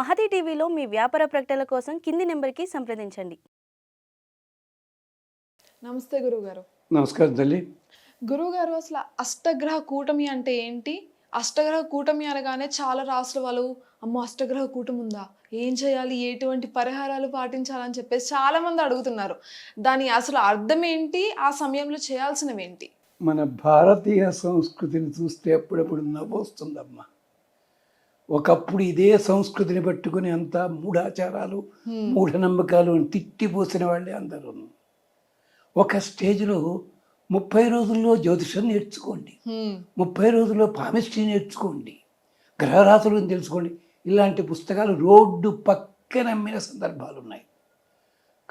మహతి టీవీలో మీ వ్యాపార ప్రకటనల కోసం కింది నెంబర్కి సంప్రదించండి. నమస్తే గురుగారు నమస్కారం తల్లి. గురుగారు అసలు అష్టగ్రహ కూటమి అంటే ఏంటి? అష్టగ్రహ కూటమి అనగానే చాలా రాష్ట్ర వాళ్ళు అమ్మో అష్టగ్రహ కూటమి ఉందా? ఏం చేయాలి? ఎటువంటి పరిహారాలు పాటించాలని చెప్పేసి చాలా మంది అడుగుతున్నారు. దాని అసలు అర్థం ఏంటి? ఆ సమయంలో చేయాల్సినవి ఏంటి? మన భారతీయ సంస్కృతిని చూస్తే అప్పుడప్పుడు నవ్వొస్తుందమ్మా ఒకప్పుడు ఇదే సంస్కృతిని పట్టుకుని అంతా మూఢాచారాలు మూఢనమ్మకాలు తిట్టిపోసిన వాళ్ళే అందరూ ఒక స్టేజ్లో ముప్పై రోజుల్లో జ్యోతిషం నేర్చుకోండి. ముప్పై రోజుల్లో పామిస్ట్రీ నేర్చుకోండి. గ్రహరాశులను తెలుసుకోండి. ఇలాంటి పుస్తకాలు రోడ్డు పక్కన అమ్మిన సందర్భాలు ఉన్నాయి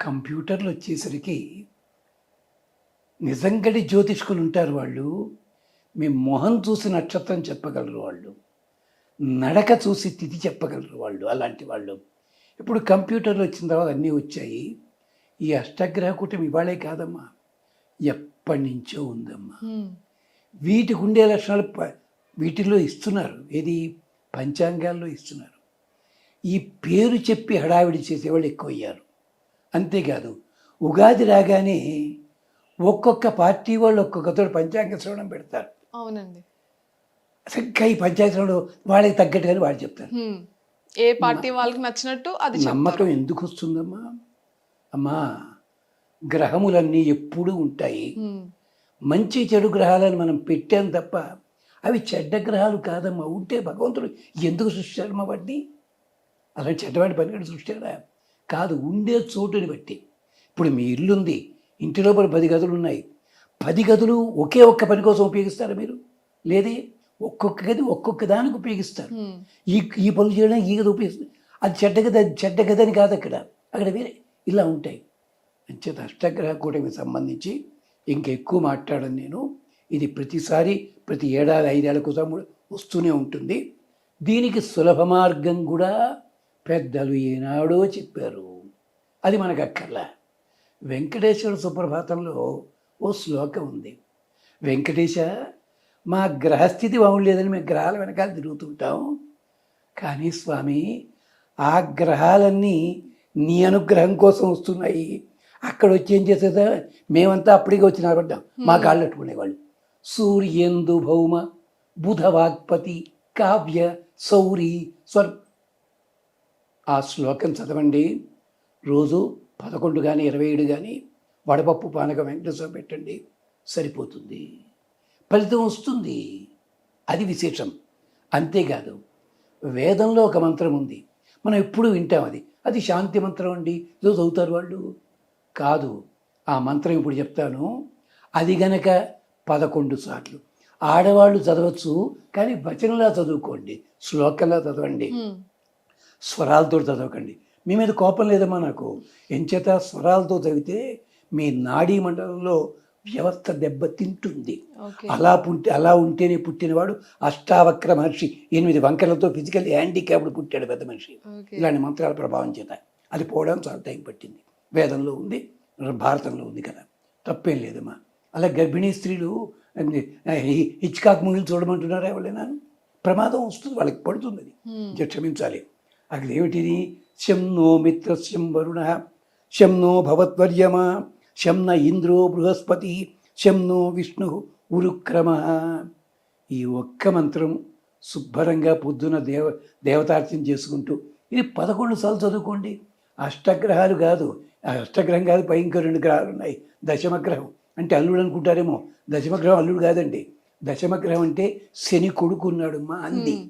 కంప్యూటర్లు వచ్చేసరికి నిజంగడి జ్యోతిష్కులు ఉంటారు వాళ్ళు. మీ మొహం చూసి నక్షత్రం చెప్పగలరు వాళ్ళు. నడక చూసి తిథి చెప్పగలరు వాళ్ళు అలాంటి వాళ్ళు. ఇప్పుడు కంప్యూటర్లు వచ్చిన తర్వాత అన్నీ వచ్చాయి. ఈ అష్టగ్రహ కూటమి ఇవాళే కాదమ్మా. ఎప్పటి నుంచో ఉందమ్మా. వీటికి ఉండే లక్షణాలు వీటిల్లో ఇస్తున్నారు. ఏది? పంచాంగాల్లో ఇస్తున్నారు. ఈ పేరు చెప్పి హడావిడి చేసేవాళ్ళు ఎక్కువయ్యారు. అంతేకాదు ఉగాది రాగానే ఒక్కొక్క పార్టీ వాళ్ళు ఒక్కొక్కతోడు పంచాంగ శ్రవణం పెడతారు. అవునండి. సరిగ్గా ఈ శ్రవణం వాళ్ళకి తగ్గట్టుగానే వాళ్ళు చెప్తారు. ఏ పార్టీ వాళ్ళకి నచ్చినట్టు అది నమ్మకం ఎందుకు వస్తుందమ్మా? అమ్మా గ్రహములన్నీ ఎప్పుడూ ఉంటాయి. మంచి చెడు గ్రహాలను మనం పెట్టాం తప్ప అవి చెడ్డ గ్రహాలు కాదమ్మా. ఉంటే భగవంతుడు ఎందుకు సృష్టించాడమ్మా వాటిని? అలా చెడ్డవాడి పనికడు సృష్టించాడా? కాదు ఉండే చోటుని బట్టి. ఇప్పుడు మీ ఇల్లు ఉంది. ఇంటి లోపల పది గదులు ఉన్నాయి. పది గదులు ఒకే ఒక్క పని కోసం ఉపయోగిస్తారా మీరు? లేదే? ఒక్కొక్క గది ఒక్కొక్క దానికి ఉపయోగిస్తారు. ఈ ఈ పనులు చేయడానికి ఈ గది ఉపయోగిస్తుంది అది చెడ్డ గది అది చెడ్డ గది అని కాదు అక్కడ. అక్కడ వేరే ఇలా ఉంటాయి. అంచేత అష్టగ్రహ కూటమికి సంబంధించి ఇంకెక్కువ మాట్లాడను నేను. ఇది ప్రతిసారి ప్రతి ఏడాది ఐదేళ్ళకు వస్తూనే ఉంటుంది. దీనికి సులభ మార్గం కూడా పెద్దలు ఏనాడో చెప్పారు. అది మనకు అక్కర్లా. వెంకటేశ్వర సుప్రభాతంలో ఓ శ్లోకం ఉంది. వెంకటేశ మా గ్రహస్థితి బాగుండలేదని మేము గ్రహాల వెనకాల తిరుగుతుంటాం కానీ స్వామి ఆ గ్రహాలన్నీ నీ అనుగ్రహం కోసం వస్తున్నాయి. అక్కడ వచ్చి ఏం చేసేదా? మేమంతా అప్పటికే వచ్చి నిలబడ్డాం మా కాళ్ళు అట్టుకునేవాళ్ళు సూర్యేందు భౌమ బుధ వాగ్పతి కావ్య సౌరి స్వర్ ఆ శ్లోకం చదవండి. రోజు పదకొండు కానీ ఇరవై ఏడు కానీ వడపప్పు పానకం వెంకటేశ్వర పెట్టండి. సరిపోతుంది. ఫలితం వస్తుంది. అది విశేషం. అంతేకాదు వేదంలో ఒక మంత్రం ఉంది. మనం ఎప్పుడు వింటాం అది. అది శాంతి మంత్రం అండి. ఏదో చదువుతారు వాళ్ళు. కాదు ఆ మంత్రం ఇప్పుడు చెప్తాను. అది గనక పదకొండు సార్లు. ఆడవాళ్ళు చదవచ్చు కానీ వచనంలా చదువుకోండి. శ్లోకంలా చదవండి. స్వరాలతో చదవకండి. మీ మీద కోపం లేదమ్మా నాకు. ఎంచేత స్వరాలతో చదివితే మీ నాడీ మండలంలో వ్యవస్థ దెబ్బ తింటుంది ఓకే. అలా పుట్టి అలా ఉంటేనే పుట్టినవాడు అష్టావక్ర మహర్షి. ఎనిమిది వంకరలతో ఫిజికల్ హ్యాండిక్యాప్డ్ పుట్టాడు పెద్ద మనిషి. ఇలాంటి మంత్రాల ప్రభావం చేత అది పోవడం చాలా టైం పట్టింది. వేదంలో ఉంది భారతంలో ఉంది కదా. తప్పేం లేదమ్మా. అలా గర్భిణీ స్త్రీలు హిచ్కాక్ మూవీలు చూడమంటున్నారా ఎవరైనా? ప్రమాదం వస్తుంది వాళ్ళకి పడుతుంది అది క్షమించాలి. అక్కడ ఏమిటిది? శం నో మిత్ర శం వరుణ శం నో భవద్వర్యమ శం న ఇంద్రో బృహస్పతి శం నో విష్ణు ఉరుక్రమ. ఈ ఒక్క మంత్రం శుభ్రంగా పొద్దున దేవ దేవతార్చన చేసుకుంటూ ఇది పదకొండు సార్లు చదువుకోండి. అష్టగ్రహాలు కాదు అష్టగ్రహం కాదు పై ఇంకా రెండు గ్రహాలు ఉన్నాయి. దశమగ్రహం అంటే అల్లుడు అనుకుంటారేమో. దశమగ్రహం అల్లుడు కాదండి. దశమగ్రహం అంటే శని కొడుకు ఉన్నాడు మా అంది హ్మ్.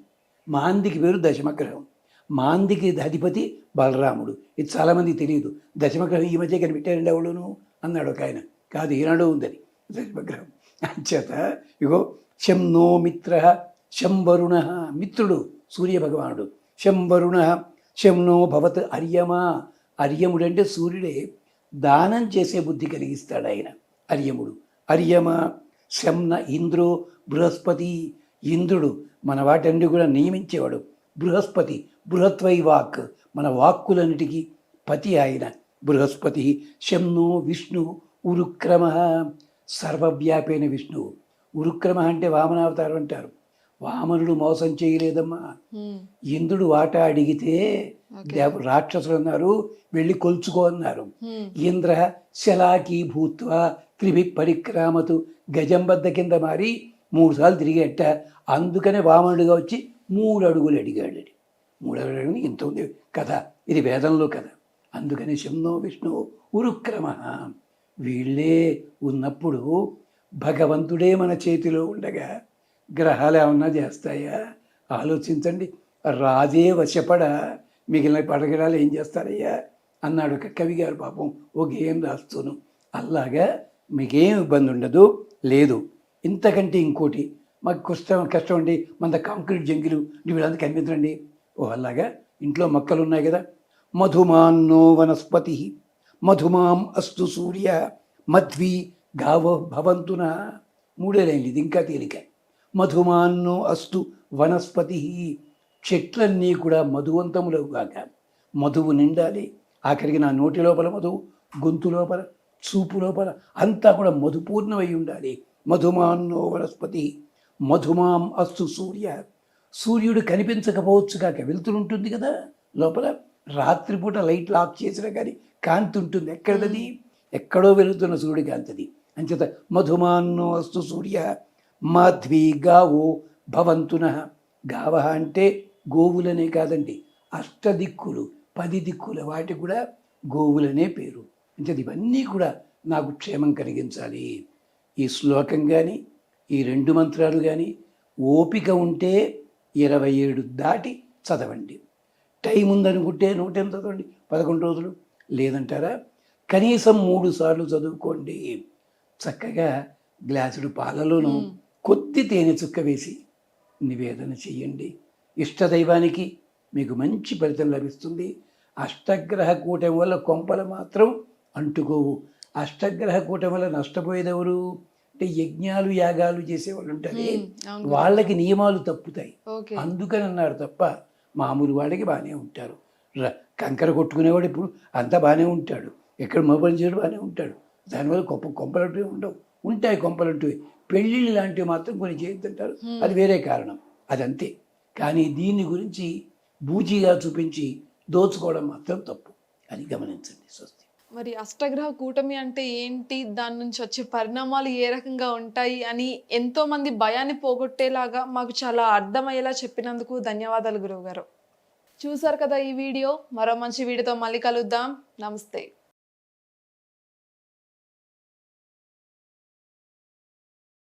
మాందికి పేరు దశమగ్రహం. మాందికి అధిపతి బలరాముడు. ఇది చాలామందికి తెలియదు. దశమగ్రహం ఈ మధ్య కనిపెట్టారండి ఎవడును అన్నాడు ఒక ఆయన. కాదు ఈనాడు ఉందని. విగ్రహం అంచేత ఇగో శం నో మిత్ర శం వరుణ మిత్రుడు సూర్యభగవానుడు. శం వరుణ శం నో భవత్ అర్యమా. అర్యముడంటే సూర్యుడే దానం చేసే బుద్ధి కలిగిస్తాడు ఆయన అర్యముడు. అర్యమ శంన ఇంద్రో బృహస్పతి. ఇంద్రుడు మన వాటన్ని కూడా నియమించేవాడు. బృహస్పతి బృహత్వై వాక్ మన వాక్కులన్నిటికీ పతి ఆయన. బృహస్పతి శంను విష్ణు ఉరుక్రమ. సర్వవ్యాపైన విష్ణువు ఉరుక్రమ అంటే వామనావతారం అంటారు. వామనుడు మోసం చేయలేదమ్మా. ఇంద్రుడు వాటా అడిగితే. దేవ రాక్షసులు అన్నారు వెళ్ళి కొలుచుకో అన్నారు. ఇంద్ర శలాకి భూత్వ త్రిభి పరిక్రామతు గజంబద్ద కింద మారి మూడు సార్లు తిరిగేట. అందుకనే వామనుడిగా వచ్చి మూడు అడుగులు అడిగాడు మూడు అడుగులు అడిగి ఇంత ఉంది కథ ఇది వేదంలో కథ అందుకని శంభో విష్ణు ఉరుక్రమ. వీళ్ళే ఉన్నప్పుడు భగవంతుడే మన చేతిలో ఉండగా గ్రహాలు ఏమన్నా చేస్తాయా? ఆలోచించండి. రాజే వశపడ మిగిలిన పడగడాలు ఏం చేస్తారయ్యా? అన్నాడు ఒక కవి గారు పాపం. ఓ గేయం రాస్తూను. అలాగా మీకేం ఇబ్బంది ఉండదు. లేదు. ఇంతకంటే ఇంకోటి. మాకు కష్టం కష్టం అండి. మన కాంక్రీట్ జంగిలు. వీళ్ళంతా కనిపించండి ఓ అలాగా ఇంట్లో మొక్కలు ఉన్నాయి కదా. మధుమాన్నో వనస్పతి మధుమాం అస్తు సూర్య మధ్వి గావ భవంతున మూడే లైన్లు ఇది ఇంకా తేలిక. మధుమాన్నో అస్తు వనస్పతి చెట్లన్నీ కూడా మధువంతములవు కాక మధువు నిండాలి. ఆఖరికి నా నోటి లోపల మధువు గొంతు లోపల చూపు లోపల అంతా కూడా మధుపూర్ణమై ఉండాలి. మధుమాన్నో వనస్పతి మధుమాం అస్తు సూర్య. సూర్యుడు కనిపించకపోవచ్చు కాక వెలుతురుంటుంది కదా లోపల. రాత్రిపూట లైట్లు ఆఫ్ చేసినా కానీ కాంతి ఉంటుంది. ఎక్కడది ఎక్కడో వెలుగుతున్న సూర్యుడి కాంతిది. అంచేత మధుమాన్నో అస్తు సూర్య మాధ్వీ గావో భవంతున. గావ అంటే గోవులనే కాదండి అష్టదిక్కులు పది దిక్కుల వాటి కూడా గోవులనే పేరు. అంటే ఇవన్నీ కూడా నాకు క్షేమం కలిగించాలి. ఈ శ్లోకం కానీ ఈ రెండు మంత్రాలు కానీ ఓపిక ఉంటే ఇరవై ఏడు దాటి చదవండి. టైం ఉందనుకుంటే నూటెం చదవండి పదకొండు రోజులు. లేదంటారా? కనీసం మూడు సార్లు చదువుకోండి. చక్కగా గ్లాసుడు పాలలోనూ. కొద్ది తేనె చుక్క వేసి నివేదన చెయ్యండి. ఇష్టదైవానికి మీకు మంచి ఫలితం లభిస్తుంది. అష్టగ్రహ కూటమి వల్ల కొంపలు మాత్రం అంటుకోవు. అష్టగ్రహ కూటమి వల్ల నష్టపోయేది ఎవరు అంటే యజ్ఞాలు యాగాలు చేసేవాళ్ళు ఉంటారు. వాళ్ళకి నియమాలు తప్పుతాయి. అందుకని అన్నారు తప్ప మామూలు వాడికి బాగానే ఉంటారు. కంకర కొట్టుకునేవాడు ఇప్పుడు అంతా బాగానే ఉంటాడు. ఎక్కడ మొబైల్ చేయడం బాగానే ఉంటాడు. దానివల్ల కొంప కొంపలంటూ ఉండవు. ఉంటాయి కొంపలంటూ పెళ్ళిళ్ళు లాంటివి మాత్రం కొన్ని చేయొద్దంటారు. అది వేరే కారణం. అదంతే. కానీ దీని గురించి బూజీగా చూపించి దోచుకోవడం మాత్రం తప్పు. అని గమనించండి స్వస్తి. మరి అష్టగ్రహ కూటమి అంటే ఏంటి? దాని నుంచి వచ్చే పరిణామాలు ఏ రకంగా ఉంటాయి అని ఎంతో మంది భయాన్ని పోగొట్టేలాగా మాకు చాలా అర్థమయ్యేలా చెప్పినందుకు ధన్యవాదాలు గురువు గారు చూసారు కదా ఈ వీడియో? మరో మంచి వీడియోతో మళ్ళీ కలుద్దాం. నమస్తే.